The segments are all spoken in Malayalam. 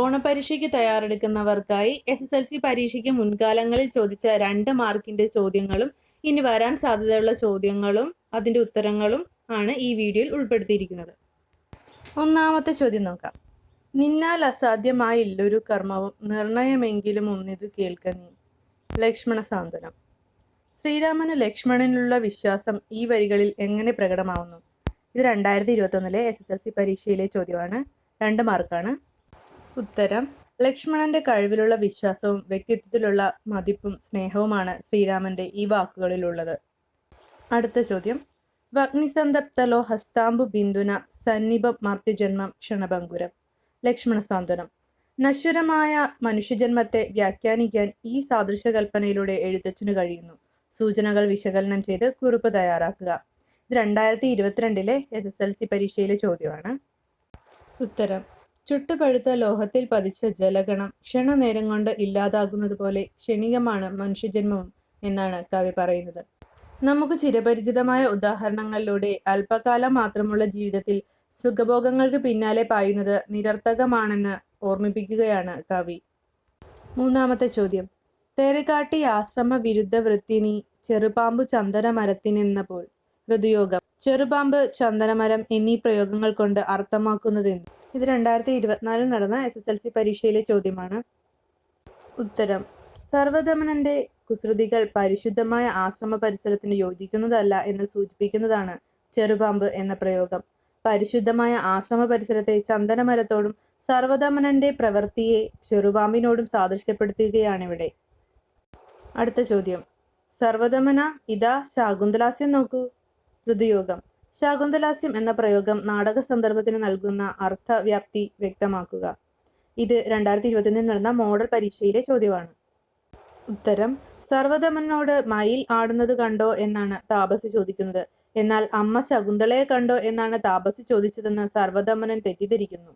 ഓണപരീക്ഷയ്ക്ക് തയ്യാറെടുക്കുന്നവർക്കായി എസ് എസ് എൽ സി പരീക്ഷയ്ക്ക് മുൻകാലങ്ങളിൽ ചോദിച്ച രണ്ട് മാർക്കിന്റെ ചോദ്യങ്ങളും ഇനി വരാൻ സാധ്യതയുള്ള ചോദ്യങ്ങളും അതിന്റെ ഉത്തരങ്ങളും ആണ് ഈ വീഡിയോയിൽ ഉൾപ്പെടുത്തിയിരിക്കുന്നത്. ഒന്നാമത്തെ ചോദ്യം നോക്കാം. നിന്നാൽ അസാധ്യമായില്ലൊരു കർമ്മവും നിർണയമെങ്കിലും ഒന്നിത് കേൾക്ക നീ ലക്ഷ്മണ സാന്ത്വനം. ശ്രീരാമന് ലക്ഷ്മണനിലുള്ള വിശ്വാസം ഈ വരികളിൽ എങ്ങനെ പ്രകടമാവുന്നു? ഇത് രണ്ടായിരത്തി ഇരുപത്തൊന്നിലെ എസ് എസ് എൽ സി പരീക്ഷയിലെ ചോദ്യമാണ്. രണ്ട് മാർക്കാണ്. ഉത്തരം. ലക്ഷ്മണന്റെ കഴിവിലുള്ള വിശ്വാസവും വ്യക്തിത്വത്തിലുള്ള മതിപ്പും സ്നേഹവുമാണ് ശ്രീരാമന്റെ ഈ വാക്കുകളിലുള്ളത്. അടുത്ത ചോദ്യം. വഗ്നിസന്തപ്തലോ ഹസ്താംബു ബിന്ദുന സന്നിപ മർത്യജന്മം ക്ഷണഭങ്കുരം. ലക്ഷ്മണ സാന്ത്വനം. നശ്വരമായ മനുഷ്യജന്മത്തെ വ്യാഖ്യാനിക്കാൻ ഈ സാദൃശ്യകൽപ്പനയിലൂടെ എഴുത്തച്ഛന് കഴിയുന്നു. സൂചനകൾ വിശകലനം ചെയ്ത് കുറിപ്പ് തയ്യാറാക്കുക. ഇത് രണ്ടായിരത്തി ഇരുപത്തിരണ്ടിലെ എസ് എസ് എൽ സി പരീക്ഷയിലെ ചോദ്യമാണ്. ഉത്തരം. ചുട്ടുപഴുത്ത ലോഹത്തിൽ പതിച്ച ജലഗണം ക്ഷണനേരം കൊണ്ട് ഇല്ലാതാകുന്നത് പോലെ ക്ഷണികമാണ് മനുഷ്യജന്മവും എന്നാണ് കവി പറയുന്നത്. നമുക്ക് ചിരപരിചിതമായ ഉദാഹരണങ്ങളിലൂടെ അല്പകാലം മാത്രമുള്ള ജീവിതത്തിൽ സുഖഭോഗങ്ങൾക്ക് പിന്നാലെ പായുന്നത് നിരർത്ഥകമാണെന്ന് ഓർമ്മിപ്പിക്കുകയാണ് കവി. മൂന്നാമത്തെ ചോദ്യം. തേറികാട്ടി ആശ്രമ വിരുദ്ധ വൃത്തിനി ചെറുപാമ്പു ചന്ദന ഹൃദയോഗം ചെറുപാമ്പ് ചന്ദനമരം എന്നീ പ്രയോഗങ്ങൾ കൊണ്ട് അർത്ഥമാക്കുന്നതെന്ന് ഇത് രണ്ടായിരത്തി ഇരുപത്തിനാലിൽ നടന്ന എസ് എസ് എൽ സി പരീക്ഷയിലെ ചോദ്യമാണ്. ഉത്തരം സർവധമനന്റെ കുസൃതികൾ പരിശുദ്ധമായ ആശ്രമ പരിസരത്തിന് യോജിക്കുന്നതല്ല എന്ന് സൂചിപ്പിക്കുന്നതാണ് ചെറുപാമ്പ് എന്ന പ്രയോഗം. പരിശുദ്ധമായ ആശ്രമ പരിസരത്തെ ചന്ദനമരത്തോടും സർവധമനന്റെ പ്രവൃത്തിയെ ചെറുപാമ്പിനോടും സാദൃശ്യപ്പെടുത്തുകയാണിവിടെ. അടുത്ത ചോദ്യം സർവധമന ഇതാ ശാകുന്തലാസ്യം നോക്കൂ. ഋതുയോഗം ശാകുന്തലാസ്യം എന്ന പ്രയോഗം നാടക സന്ദർഭത്തിന് നൽകുന്ന അർത്ഥവ്യാപ്തി വ്യക്തമാക്കുക. ഇത് രണ്ടായിരത്തി ഇരുപത്തിയൊന്നിൽ നടന്ന മോഡൽ പരീക്ഷയിലെ ചോദ്യമാണ്. ഉത്തരം സർവധമനോട് മയിൽ ആടുന്നത് കണ്ടോ എന്നാണ് താപസ് ചോദിക്കുന്നത്. എന്നാൽ അമ്മ ശകുന്തളയെ കണ്ടോ എന്നാണ് താപസ് ചോദിച്ചതെന്ന് സർവധമനൻ തെറ്റിദ്ധരിക്കുന്നു.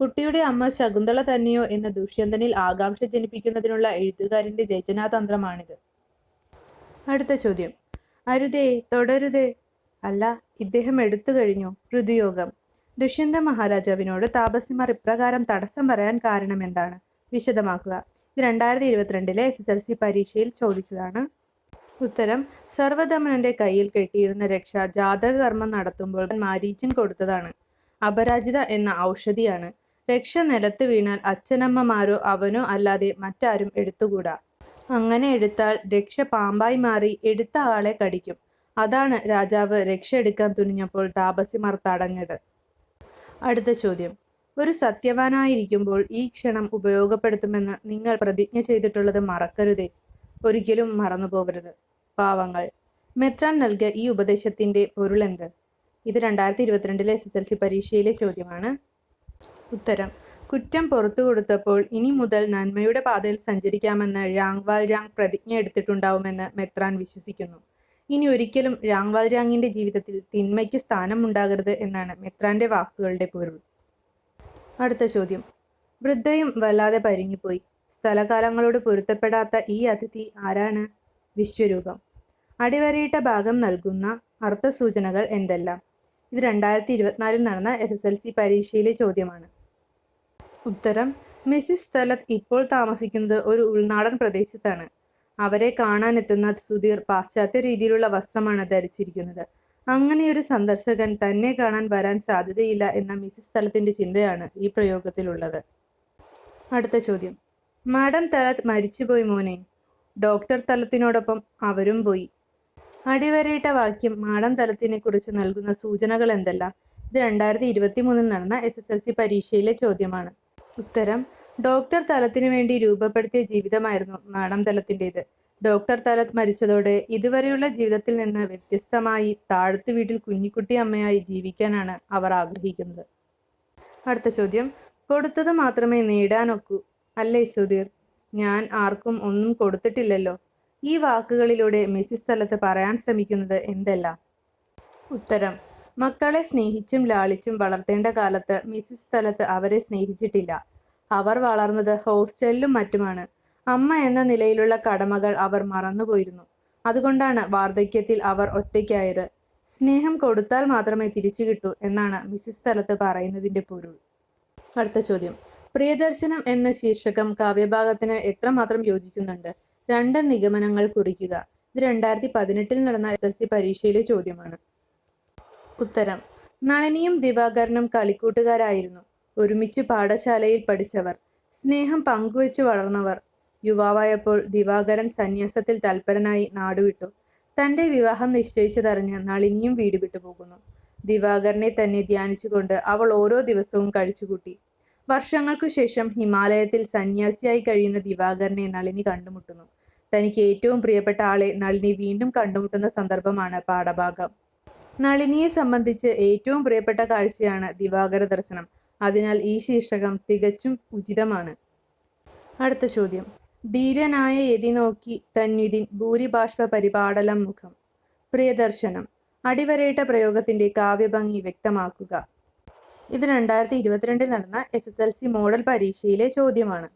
കുട്ടിയുടെ അമ്മ ശകുന്തള തന്നെയോ എന്ന ദുഷ്യന്തനിൽ ആകാംക്ഷ ജനിപ്പിക്കുന്നതിനുള്ള എഴുത്തുകാരന്റെ രചനാതന്ത്രമാണിത്. അടുത്ത ചോദ്യം. അരുതേ തുടരുതേ അല്ല ഇദ്ദേഹം എടുത്തു കഴിഞ്ഞു ഋതുയോഗം ദുഷ്യന്ത മഹാരാജാവിനോട് താപസിമാർ ഇപ്രകാരം തടസ്സം പറയാൻ കാരണം എന്താണ്? വിശദമാക്കുക. ഇത് രണ്ടായിരത്തി ഇരുപത്തിരണ്ടിലെ എസ് എസ് എൽ സി പരീക്ഷയിൽ ചോദിച്ചതാണ്. ഉത്തരം സർവധമനന്റെ കയ്യിൽ കെട്ടിയിരുന്ന രക്ഷ ജാതകകർമ്മം നടത്തുമ്പോൾ മാരീച്ചൻ കൊടുത്തതാണ്. അപരാജിത എന്ന ഔഷധിയാണ്. രക്ഷ നിലത്ത് വീണാൽ അച്ഛനമ്മമാരോ അവനോ അല്ലാതെ മറ്റാരും എടുത്തുകൂടാ. അങ്ങനെ എടുത്താൽ രക്ഷ പാമ്പായി മാറി എടുത്ത ആളെ കടിക്കും. അതാണ് രാജാവ് രക്ഷ എടുക്കാൻ തുനിഞ്ഞപ്പോൾ താപസിമാർ തടഞ്ഞത്. അടുത്ത ചോദ്യം. ഒരു സത്യവാനായിരിക്കുമ്പോൾ ഈ ക്ഷണം ഉപയോഗപ്പെടുത്തുമെന്ന് നിങ്ങൾ പ്രതിജ്ഞ ചെയ്തിട്ടുള്ളത് മറക്കരുതേ. ഒരിക്കലും മറന്നു പോകരുത് പാവങ്ങൾ. മെത്രാൻ നൽകിയ ഈ ഉപദേശത്തിന്റെ പൊരുളെന്ത്? ഇത് രണ്ടായിരത്തി ഇരുപത്തിരണ്ടിലെ എസ് എസ് എൽ സി പരീക്ഷയിലെ ചോദ്യമാണ്. ഉത്തരം. കുറ്റം പുറത്തു കൊടുത്തപ്പോൾ ഇനി മുതൽ നന്മയുടെ പാതയിൽ സഞ്ചരിക്കാമെന്ന് രാങ്വാൽ രാങ് പ്രതിജ്ഞ എടുത്തിട്ടുണ്ടാവുമെന്ന് മെത്രാൻ വിശ്വസിക്കുന്നു. ഇനി ഒരിക്കലും രാങ്വാൽ രാങ്ങിന്റെ ജീവിതത്തിൽ തിന്മയ്ക്ക് സ്ഥാനമുണ്ടാകരുത് എന്നാണ് മെത്രാന്റെ വാക്കുകളുടെ പൊരുൾ. അടുത്ത ചോദ്യം. വൃദ്ധയും വല്ലാതെ പരിങ്ങിപ്പോയി. സ്ഥലകാലങ്ങളോട് പൊരുത്തപ്പെടാത്ത ഈ അതിഥി ആരാണ്? വിശ്വരൂപം. അടിവരയിട്ട ഭാഗം നൽകുന്ന അർത്ഥസൂചനകൾ എന്തെല്ലാം? ഇത് രണ്ടായിരത്തി ഇരുപത്തിനാലിൽ നടന്ന എസ് എസ് എൽ സി പരീക്ഷയിലെ ചോദ്യമാണ്. ഉത്തരം. മിസ്സിസ് സ്ഥലത്ത് ഇപ്പോൾ താമസിക്കുന്നത് ഒരു ഉൾനാടൻ പ്രദേശത്താണ്. അവരെ കാണാനെത്തുന്ന സുധീർ പാശ്ചാത്യ രീതിയിലുള്ള വസ്ത്രമാണ് ധരിച്ചിരിക്കുന്നത്. അങ്ങനെയൊരു സന്ദർശകൻ തന്നെ കാണാൻ വരാൻ സാധ്യതയില്ല എന്ന മിസ് സ്ഥലത്തിന്റെ ചിന്തയാണ് ഈ പ്രയോഗത്തിലുള്ളത്. അടുത്ത ചോദ്യം. മാഡം തലത്ത് മരിച്ചുപോയി മോനെ. ഡോക്ടർ തലത്തിനോടൊപ്പം അവരും പോയി. അടിവരയിട്ട വാക്യം മാഡം തലത്തിനെ കുറിച്ച് നൽകുന്ന സൂചനകൾ എന്തെല്ലാം ഇത് രണ്ടായിരത്തി ഇരുപത്തി മൂന്നിൽ നടന്ന എസ് എസ് എൽ സി പരീക്ഷയിലെ ചോദ്യമാണ്. ഉത്തരം ഡോക്ടർ തലത്തിനു വേണ്ടി രൂപപ്പെടുത്തിയ ജീവിതമായിരുന്നു മാഡം തലത്തിന്റെത്. ഡോക്ടർ തലത്ത് മരിച്ചതോടെ ഇതുവരെയുള്ള ജീവിതത്തിൽ നിന്ന് വ്യത്യസ്തമായി താഴത്തു വീട്ടിൽ കുഞ്ഞിക്കുട്ടി അമ്മയായി ജീവിക്കാനാണ് അവർ ആഗ്രഹിക്കുന്നത്. അടുത്ത ചോദ്യം. കൊടുത്തത് മാത്രമേ നേടാനൊക്കൂ. അല്ലേ സുധീർ? ഞാൻ ആർക്കും ഒന്നും കൊടുത്തിട്ടില്ലല്ലോ. ഈ വാക്കുകളിലൂടെ മിസ്സിസ് സ്ഥലത്ത് പറയാൻ ശ്രമിക്കുന്നത് എന്തെല്ലാം? ഉത്തരം. മക്കളെ സ്നേഹിച്ചും ലാളിച്ചും വളർത്തേണ്ട കാലത്ത് മിസ്സിസ് സ്ഥലത്ത് അവരെ സ്നേഹിച്ചിട്ടില്ല. അവർ വളർന്നത് ഹോസ്റ്റലിലും മറ്റുമാണ്. അമ്മ എന്ന നിലയിലുള്ള കടമകൾ അവർ മറന്നുപോയിരുന്നു. അതുകൊണ്ടാണ് വാർദ്ധക്യത്തിൽ അവർ ഒറ്റയ്ക്കായത്. സ്നേഹം കൊടുത്താൽ മാത്രമേ തിരിച്ചു കിട്ടൂ എന്നാണ് മിസ്സിസ് സ്ഥലത്ത് പറയുന്നതിന്റെ പൊരുൾ. അടുത്ത ചോദ്യം. പ്രിയദർശനം എന്ന ശീർഷകം കാവ്യഭാഗത്തിന് എത്രമാത്രം യോജിക്കുന്നുണ്ട്? രണ്ട് നിഗമനങ്ങൾ കുറിക്കുക. ഇത് രണ്ടായിരത്തി പതിനെട്ടിൽ നടന്ന എസ് എൽ സി പരീക്ഷയിലെ ചോദ്യമാണ്. ഉത്തരം. നളിനിയും ദിവാകരനും കളിക്കൂട്ടുകാരായിരുന്നു. ഒരുമിച്ച് പാഠശാലയിൽ പഠിച്ചവർ. സ്നേഹം പങ്കുവെച്ച് വളർന്നവർ. യുവാവായപ്പോൾ ദിവാകരൻ സന്യാസത്തിൽ തൽപരനായി നാടുവിട്ടു. തന്റെ വിവാഹം നിശ്ചയിച്ചതറിഞ്ഞ് നളിനിയും വീട് വിട്ടു പോകുന്നു. ദിവാകരനെ തന്നെ ധ്യാനിച്ചുകൊണ്ട് അവൾ ഓരോ ദിവസവും കഴിച്ചുകൂട്ടി. വർഷങ്ങൾക്കു ശേഷം ഹിമാലയത്തിൽ സന്യാസിയായി കഴിയുന്ന ദിവാകരനെ നളിനി കണ്ടുമുട്ടുന്നു. തനിക്ക് ഏറ്റവും പ്രിയപ്പെട്ട ആളെ നളിനി വീണ്ടും കണ്ടുമുട്ടുന്ന സന്ദർഭമാണ് പാഠഭാഗം. നളിനിയെ സംബന്ധിച്ച് ഏറ്റവും പ്രിയപ്പെട്ട കാഴ്ചയാണ് ദിവാകര ദർശനം. അതിനാൽ ഈ ശീർഷകം തികച്ചും ഉചിതമാണ്. അടുത്ത ചോദ്യം. ധീരനായ എതി നോക്കി തന്വിതിൻ ഭൂരിഭാഷ്പ പരിപാടലം മുഖം. പ്രിയദർശനം. അടിവരയിട്ട പ്രയോഗത്തിന്റെ കാവ്യഭംഗി വ്യക്തമാക്കുക. ഇത് രണ്ടായിരത്തി ഇരുപത്തിരണ്ടിൽ നടന്ന S S L C model പരീക്ഷയിലെ ചോദ്യമാണ്.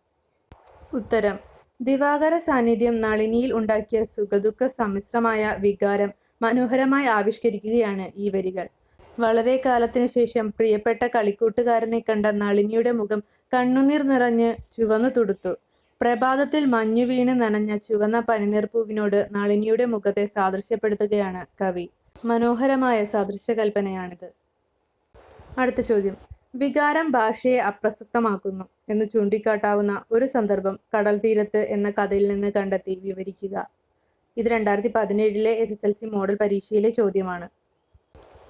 ഉത്തരം. ദിവാകര സാന്നിധ്യം നളിനിയിൽ ഉണ്ടാക്കിയ സുഖദുഃഖ സമ്മിശ്രമായ വികാരം മനോഹരമായി ആവിഷ്കരിക്കുകയാണ് ഈ വരികൾ. വളരെ കാലത്തിനു ശേഷം പ്രിയപ്പെട്ട കളിക്കൂട്ടുകാരനെ കണ്ട നളിനിയുടെ മുഖം കണ്ണുനീർ നിറഞ്ഞ് ചുവന്നു തുടുത്തു. പ്രഭാതത്തിൽ മഞ്ഞു വീണ് നനഞ്ഞ ചുവന്ന പനിനീർപ്പൂവിനോട് നളിനിയുടെ മുഖത്തെ സാദൃശ്യപ്പെടുത്തുകയാണ് കവി. മനോഹരമായ സാദൃശ്യകൽപ്പനയാണിത്. അടുത്ത ചോദ്യം. വികാരം ഭാഷയെ അപ്രസക്തമാക്കുന്നു എന്ന് ചൂണ്ടിക്കാട്ടാവുന്ന ഒരു സന്ദർഭം കടൽ തീരത്ത് എന്ന കഥയിൽ നിന്ന് കണ്ടെത്തി വിവരിക്കുക. ഇത് രണ്ടായിരത്തി പതിനേഴിലെ S S L C model പരീക്ഷയിലെ ചോദ്യമാണ്.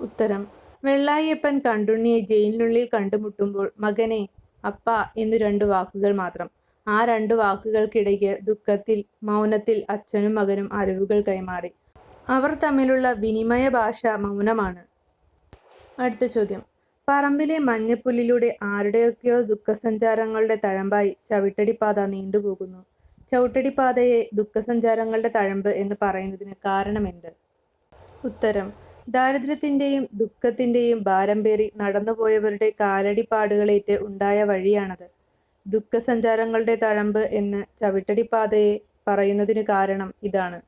ഉത്തരം. വെള്ളായിയപ്പൻ കണ്ടുണ്ണിയെ ജയിലിനുള്ളിൽ കണ്ടുമുട്ടുമ്പോൾ മകനെ അപ്പ എന്നു രണ്ടു വാക്കുകൾ മാത്രം. ആ രണ്ടു വാക്കുകൾക്കിടയ്ക്ക് ദുഃഖത്തിൽ മൗനത്തിൽ അച്ഛനും മകനും അറിവുകൾ കൈമാറി. അവർ തമ്മിലുള്ള വിനിമയ ഭാഷ മൗനമാണ്. അടുത്ത ചോദ്യം. പറമ്പിലെ മഞ്ഞപ്പുല്ലിലൂടെ ആരുടെയൊക്കെയോ ദുഃഖസഞ്ചാരങ്ങളുടെ തഴമ്പായി ചവിട്ടടിപ്പാത നീണ്ടുപോകുന്നു. ചവിട്ടടിപ്പാതയെ ദുഃഖസഞ്ചാരങ്ങളുടെ തഴമ്പ് എന്ന് പറയുന്നതിന് കാരണമെന്ത്? ഉത്തരം. ദാരിദ്ര്യത്തിന്റെയും ദുഃഖത്തിന്റെയും ഭാരം പേറി നടന്നുപോയവരുടെ കാലടിപ്പാടുകളേറ്റ് ഉണ്ടായ വഴിയാണത്. ദുഃഖസഞ്ചാരങ്ങളുടെ തഴമ്പ് എന്ന് ചവിട്ടടിപ്പാതയെ പറയുന്നതിന് കാരണം ഇതാണ്.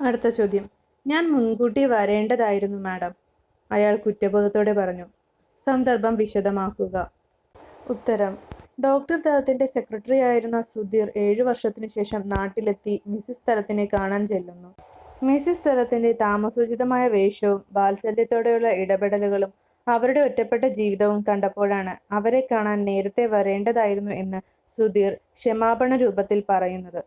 അടുത്ത ചോദ്യം. ഞാൻ മുൻകൂട്ടി വരേണ്ടതായിരുന്നു മാഡം. അയാൾ കുറ്റബോധത്തോടെ പറഞ്ഞു. സന്ദർഭം വിശദമാക്കുക. ഉത്തരം. ഡോക്ടർ തലത്തിന്റെ സെക്രട്ടറി ആയിരുന്ന സുധീർ ഏഴു വർഷത്തിനു ശേഷം നാട്ടിലെത്തി മിസ്സിസ് തലത്തിനെ കാണാൻ ചെല്ലുന്നു. മിസ്സിസ് സ്ഥലത്തിന്റെ താമസോചിതമായ വേഷവും വാത്സല്യത്തോടെയുള്ള ഇടപെടലുകളും അവരുടെ ഒറ്റപ്പെട്ട ജീവിതവും കണ്ടപ്പോഴാണ് അവരെ കാണാൻ നേരത്തെ വരേണ്ടതായിരുന്നു എന്ന് സുധീർ ക്ഷമാപണ രൂപത്തിൽ പറയുന്നത്.